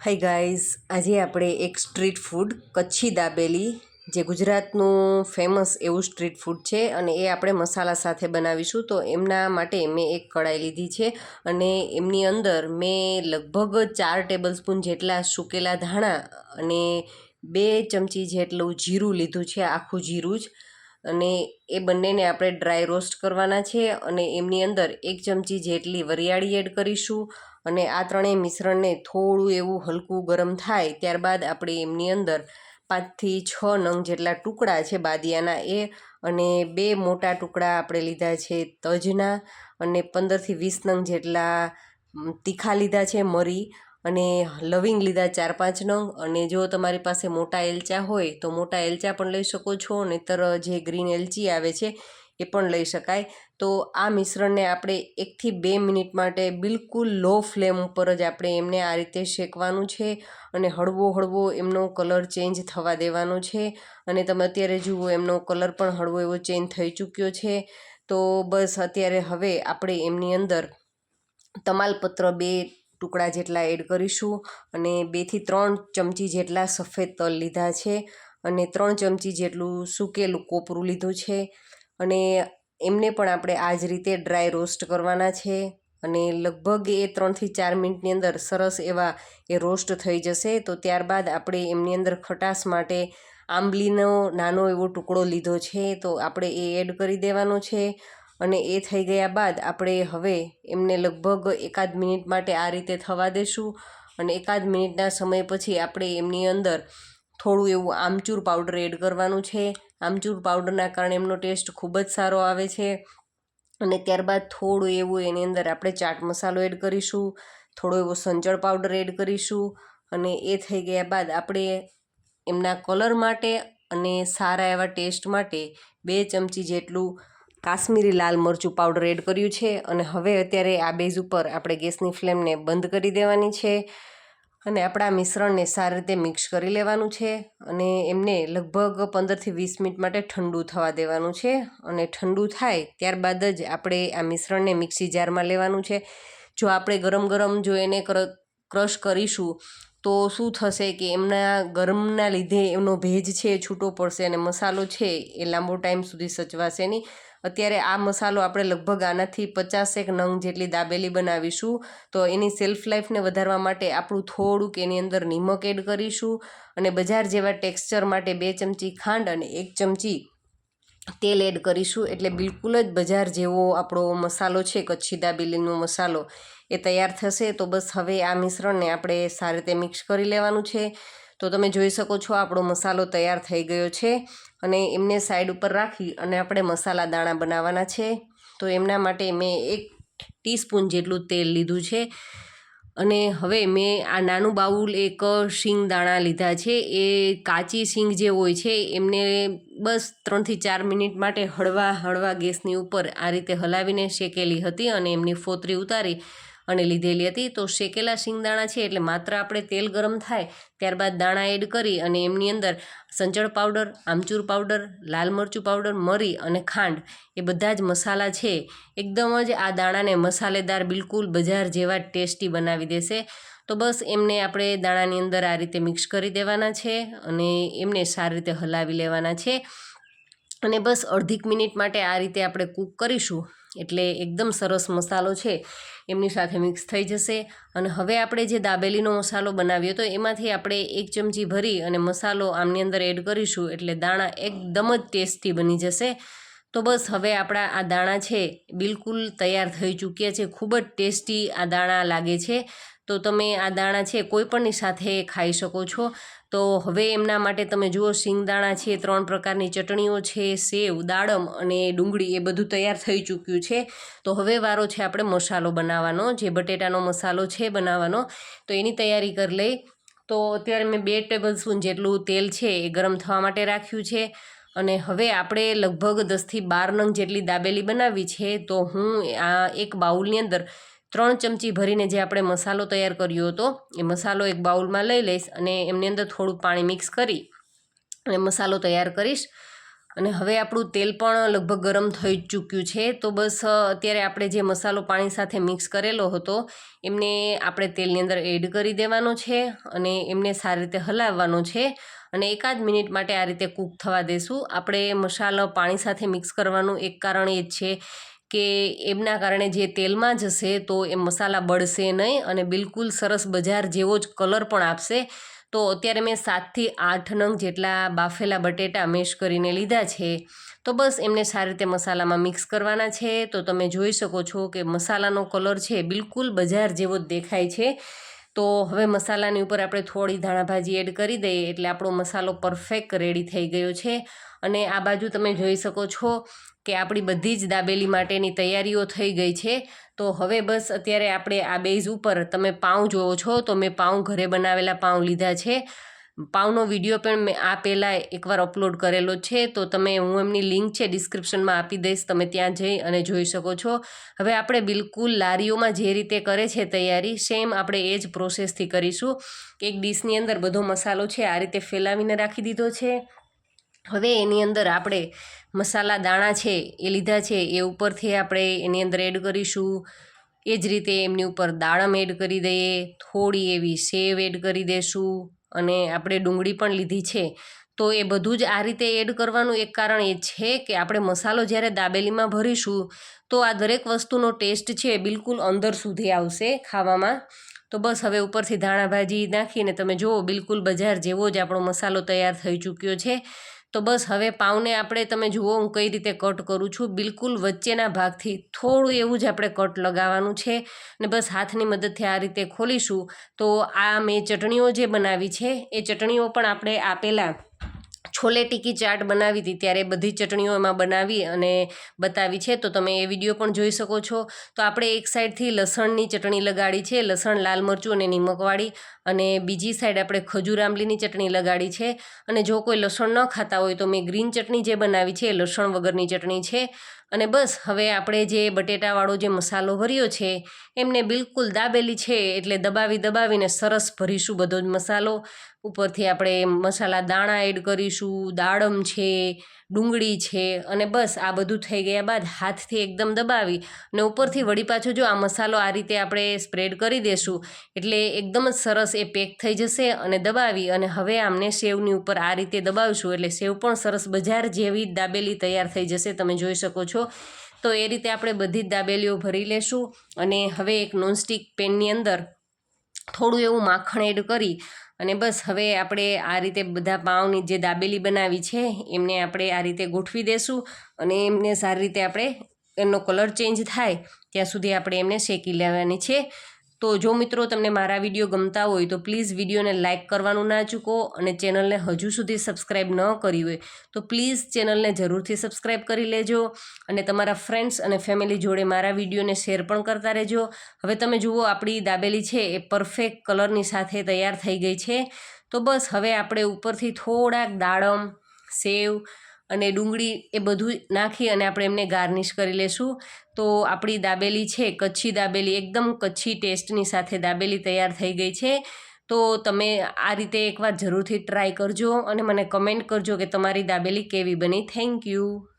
Hi guys આજે આપણે એક સ્ટ્રીટ ફૂડ કચ્છી દાબેલી, જે ગુજરાતનું ફેમસ એવું સ્ટ્રીટ ફૂડ છે અને એ આપણે મસાલા સાથે બનાવીશું. તો એમના માટે મેં એક કઢાઈ લીધી છે અને એમની અંદર મેં લગભગ ચાર ટેબલ સ્પૂન જેટલા સૂકેલા ધાણા અને બે ચમચી જેટલું જીરું લીધું છે, આખું જીરું જ. અને એ બંનેને આપણે ડ્રાય રોસ્ટ કરવાના છે અને એમની અંદર એક ચમચી જેટલી વરિયાળી એડ કરીશું. અને આ ત્રણેય મિશ્રણને થોડું એવું હલકું ગરમ થાય ત્યારબાદ આપણે એમની અંદર પાંચથી છ નંગ જેટલા ટુકડા છે બાદિયાના એ અને બે મોટા ટુકડા આપણે લીધા છે તજના અને પંદરથી વીસ નંગ જેટલા તીખા લીધા છે મરી અને લવિંગ લીધા ચાર પાંચ નંગ અને જો તમારી પાસે મોટા એલચા હોય તો મોટા એલચા પણ લઈ શકો છો, નહીતર જે ગ્રીન એલચી આવે છે એ પણ લઈ શકાય. તો આ મિશ્રણને આપણે એકથી બે મિનિટ માટે બિલકુલ લો ફ્લેમ ઉપર જ આપણે એમને આ રીતે શેકવાનું છે અને હળવો હળવો એમનો કલર ચેન્જ થવા દેવાનો છે. અને તમે અત્યારે જુઓ એમનો કલર પણ હળવો એવો ચેન્જ થઈ ચૂક્યો છે. તો બસ અત્યારે હવે આપણે એમની અંદર તમાલપત્ર બે ટુકડા જેટલા એડ કરીશું અને બેથી ત્રણ ચમચી જેટલા સફેદ તલ લીધા છે અને ત્રણ ચમચી જેટલું સૂકેલું કોપરું લીધું છે. અને એમને પણ આપણે આ જ રીતે ડ્રાય રોસ્ટ કરવાના છે અને લગભગ એ ત્રણથી ચાર મિનિટની અંદર સરસ એવા એ રોસ્ટ થઈ જશે. તો ત્યારબાદ આપણે એમની અંદર ખટાશ માટે આંબલીનો નાનો એવો ટુકડો લીધો છે. તો આપણે એ એડ કરી દેવાનો છે અને એ થઈ ગયા બાદ આપણે હવે એમને લગભગ એકાદ મિનિટ માટે આ રીતે થવા દેશું અને એકાદ મિનિટના સમય પછી આપણે એમની અંદર થોડું એવું આમચૂર પાવડર એડ કરવાનું છે. આમચૂર પાવડરના કારણે એમનો ટેસ્ટ ખૂબ જ સારો આવે છે. અને ત્યારબાદ થોડું એવું એની અંદર આપણે ચાટ મસાલો એડ કરીશું, થોડો એવો સંચળ પાવડર એડ કરીશું અને એ થઈ ગયા બાદ આપણે એમના કલર માટે અને સારા એવા ટેસ્ટ માટે બે ચમચી જેટલું કાશ્મીરી લાલ મરચું પાવડર એડ કર્યું છે. અને હવે અત્યારે આ બેઝ ઉપર આપણે ગેસની ફ્લેમને બંધ કરી દેવાની છે. અને આપણા મિશ્રણને સારી રીતે મિક્સ કરી લેવાનું છે અને એમને લગભગ પંદરથી વીસ મિનિટ માટે ઠંડુ થવા દેવાનું છે અને ઠંડુ થાય ત્યારબાદ જ આપણે આ મિશ્રણને મિક્સી જારમાં લેવાનું છે. જો આપણે ગરમ ગરમ જો એને ક્રશ કરીશું તો શું થશે કે એમના ગરમના લીધે એમનો ભેજ છે, છૂટો પડશે અને મસાલો છે એ લાંબો ટાઈમ સુધી સચવાશે નહીં. અત્યારે આ મસાલો આપણે લગભગ આનાથી પચાસેક નંગ જેટલી દાબેલી બનાવીશું. તો એની સેલ્ફ લાઈફને વધારવા માટે આપણું થોડુંક એની અંદર નિમક એડ કરીશું અને બજાર જેવા ટેક્સચર માટે બે ચમચી ખાંડ અને એક ચમચી તેલ એડ કરીશું. એટલે બિલકુલ જ બજાર જેવો આપણો મસાલો છે, કચ્છી દાબેલીનો મસાલો, એ તૈયાર થશે. તો બસ હવે આ મિશ્રણને આપણે સારી રીતે મિક્સ કરી લેવાનું છે. તો તમે જોઈ શકો છો આપણો મસાલો તૈયાર થઈ ગયો છે. અને એમને સાઈડ ઉપર રાખી અને આપણે મસાલા દાણા બનાવવાના છે. તો એમના માટે મેં એક ટીસ્પૂન જેટલું તેલ લીધું છે. અને હવે મેં આ નાનું બાઉલ એક શીંગ દાણા લીધા છે. એ કાચી શીંગ જે હોય છે, એમને બસ ત્રણથી ચાર મિનિટ માટે હળવા હળવા ગેસની ઉપર આ રીતે હલાવીને શેકેલી હતી અને એમની ફોતરી ઉતારી અને લીધેલી હતી. તો શેકેલા શિંગદાણા છે એટલે માત્ર આપણે તેલ ગરમ થાય ત્યારબાદ દાણા એડ કરી અને એમની અંદર સંચળ પાવડર, આમચૂર પાવડર, લાલ મરચું પાવડર, મરી અને ખાંડ એ બધા જ મસાલા છે. એકદમ જ આ દાણાને મસાલેદાર બિલકુલ બજાર જેવા ટેસ્ટી બનાવી દેશે. તો બસ એમને આપણે દાણાની અંદર આ રીતે મિક્સ કરી દેવાના છે અને એમને સારી રીતે હલાવી લેવાના છે. અને બસ અડધીક મિનિટ માટે આ રીતે આપણે કૂક કરીશું. એટલે એકદમ સરસ મસાલો છે. એમની સાથે મિક્સ થઈ જશે. અને હવે આપણે જે દાબેલીનો મસાલો બનાવ્યો તો એમાંથી આપણે એક ચમચી ભરી અને મસાલો આમની અંદર એડ કરીશું એટલે દાણા એકદમ જ ટેસ્ટી બની જશે. તો બસ હવે આપણા આ દાણા છે બિલકુલ તૈયાર થઈ ચૂક્યા છે. ખૂબ જ ટેસ્ટી આ દાણા લાગે છે. તો તમે આ દાણા છે કોઈપણની સાથે ખાઈ શકો છો. તો હવે એમના માટે તમે જુઓ, શિંગદાણા છે, ત્રણ પ્રકારની ચટણીઓ છે, સેવ, દાડમ અને ડુંગળી એ બધું તૈયાર થઈ ચૂક્યું છે. તો હવે વારો છે આપણે મસાલો બનાવવાનો, જે બટેટાનો મસાલો છે બનાવવાનો. તો એની તૈયારી કરી લઈ. તો અત્યારે મેં બે ટેબલ સ્પૂન જેટલું તેલ છે એ ગરમ થવા માટે રાખ્યું છે. અને હવે આપણે લગભગ દસથી બાર નંગ જેટલી દાબેલી બનાવી છે. તો હું આ એક બાઉલની અંદર ત્રણ ચમચી ભરીને જે આપણે મસાલો તૈયાર કર્યો હતો, એ મસાલો એક બાઉલમાં લઈ લઈશ અને એમની અંદર થોડું પાણી મિક્સ કરી અને મસાલો તૈયાર કરીશ. અને હવે આપણું તેલ પણ લગભગ ગરમ થઈ ચૂક્યું છે, તો બસ અત્યારે આપણે જે મસાલો પાણી સાથે મિક્સ કરેલો હતો, એમને આપણે તેલની અંદર એડ કરી દેવાનો છે અને એમને સારી રીતે હલાવવાનો છે. અને એકાદ મિનિટ માટે આ રીતે કૂક થવા દેશું. આપણે મસાલો પાણી સાથે મિક્સ કરવાનું એક કારણ એ જ છે કે એમના કારણે જે તેલમાં જશે તો એ મસાલા બળશે નહીં અને બિલકુલ સરસ બજાર જેવો જ કલર પણ આપશે. તો અત્યારે મેં સાતથી આઠ નંગ જેટલા બાફેલા બટેટા મેશ કરીને લીધા છે. તો બસ એમને સારી રીતે મસાલામાં મિક્સ કરવાના છે. તો તમે જોઈ શકો છો કે મસાલાનો કલર છે બિલકુલ બજાર જેવો જ દેખાય છે. તો હવે મસાલાની ઉપર આપણે થોડી ધાણાભાજી એડ કરી દઈએ એટલે આપણો મસાલો પરફેક્ટ રેડી થઈ ગયો છે. અને આ બાજુ તમે જોઈ શકો છો કે આપણી બધી જ દાબેલી માટેની તૈયારીઓ થઈ ગઈ છે. તો હવે બસ અત્યારે આપણે આ બેઝ ઉપર તમે પાઉં જોવો છો તો મેં પાઉં ઘરે બનાવેલા પાઉં લીધા છે. પાઉંનો વીડિયો પણ મેં આ પહેલાં એકવાર અપલોડ કરેલો છે. તો તમે હું એમની લિંક છે ડિસ્ક્રિપ્શનમાં આપી દઈશ, તમે ત્યાં જઈ અને જોઈ શકો છો. હવે આપણે બિલકુલ લારીઓમાં જે રીતે કરે છે તૈયારી, સેમ આપણે એ જ પ્રોસેસથી કરીશું. એક ડીશની અંદર બધો મસાલો છે, આ રીતે ફેલાવીને રાખી દીધો છે. હવે એની અંદર આપણે મસાલા દાણા છે, એ લીધા છે, એ ઉપરથી આપણે એની અંદર એડ કરીશું. એ જ રીતે એમની ઉપર દાડમ એડ કરી દઈએ, થોડી એવી સેવ એડ કરી દઈશું અને આપણે ડુંગળી પણ લીધી છે. તો એ બધું જ આ રીતે એડ કરવાનું એક કારણ એ છે કે આપણે મસાલો જ્યારે દાબેલીમાં ભરીશું, તો આ દરેક વસ્તુનો ટેસ્ટ છે બિલકુલ અંદર સુધી આવશે ખાવામાં. તો બસ હવે ઉપરથી ધાણા ભાજી નાખીને તમે જુઓ, બિલકુલ બજાર જેવો જ આપણો મસાલો તૈયાર થઈ ચૂક્યો છે. તો બસ હવે પાઉને આપણે તમે જુઓ હું કઈ રીતે કટ કરું છું. બિલકુલ વચ્ચેના ભાગથી થોડું એવું જ આપણે કટ લગાવવાનું છે ને બસ હાથની મદદથી આ રીતે ખોલીશું. તો આ મેં ચટણીઓ જે બનાવી છે એ ચટણીઓ પણ આપણે આપેલા છોલે ટીકી ચાટ બનાવી હતી, ત્યારે બધી ચટણીઓ એમાં બનાવી અને બતાવી છે. તો તમે એ વીડિયો પણ જોઈ શકો છો. તો આપણે એક સાઈડથી લસણની ચટણી લગાડી છે, લસણ, લાલ મરચું અને નિમકવાળી અને બીજી સાઈડ આપણે ખજૂર આંબલીની ચટણી લગાડી છે. અને જો કોઈ લસણ ન ખાતા હોય તો મેં ગ્રીન ચટણી જે બનાવી છે એ લસણ વગરની ચટણી છે. અને બસ, હવે આપણે જે બટેટાવાળો જે મસાલો ભર્યો છે, એમને બિલકુલ દાબેલી છે, એટલે દબાવી દબાવીને સરસ ભરીશું બધો જ મસાલો. ઉપરથી આપણે મસાલા દાણા એડ કરીશું, દાડમ છે ડુંગળી છે અને બસ આ બધું થઈ ગયા બાદ હાથથી એકદમ દબાવી અને ઉપરથી વળી પાછો જો આ મસાલો આ રીતે આપણે સ્પ્રેડ કરી દેશું, એટલે એકદમ જ સરસ એ પેક થઈ જશે અને દબાવી અને હવે આમને સેવની ઉપર આ રીતે દબાવશું, એટલે સેવ પણ સરસ બજાર જેવી દાબેલી તૈયાર થઈ જશે, તમે જોઈ શકો છો. તો એ રીતે આપણે બધી જ દાબેલીઓ ભરી લેશું અને હવે એક નોનસ્ટિક પેનની અંદર થોડું એવું માખણ એડ કરી અને બસ હવે આપણે આ રીતે બધા પાંવની જે દાબેલી બનાવી છે, એમને આપણે આ રીતે ગોઠવી દેશું અને એમને સારી રીતે આપણે એમનો કલર ચેન્જ થાય, ત્યાં સુધી આપણે એમને શેકી લેવાની છે. તો જો મિત્રો તમને મારા વીડિયો ગમતા હોય તો પ્લીઝ વિડીયોને લાઇક કરવાનું ના ચૂકો અને ચેનલને હજુ સુધી સબસ્ક્રાઈબ ન કરી હોય તો પ્લીઝ ચેનલને જરૂરથી સબસ્ક્રાઈબ કરી લેજો અને તમારા ફ્રેન્ડ્સ અને ફેમિલી જોડે મારા વિડીયોને શેર પણ કરતા રહેજો. હવે તમે જુઓ આપણી દાબેલી છે એ પરફેક્ટ કલરની સાથે તૈયાર થઈ ગઈ છે. તો બસ હવે આપણે ઉપરથી થોડાક દાડમ સેવ અને ડુંગળી એ બધું નાખી અને આપણે એમને ગાર્નિશ કરી લેશું. તો આપણી દાબેલી છે, કચ્છી દાબેલી, એકદમ કચ્છી ટેસ્ટની સાથે દાબેલી તૈયાર થઈ ગઈ છે. તો તમે આ રીતે એકવાર જરૂરથી ટ્રાય કરજો અને મને કમેન્ટ કરજો કે તમારી દાબેલી કેવી બની. Thank you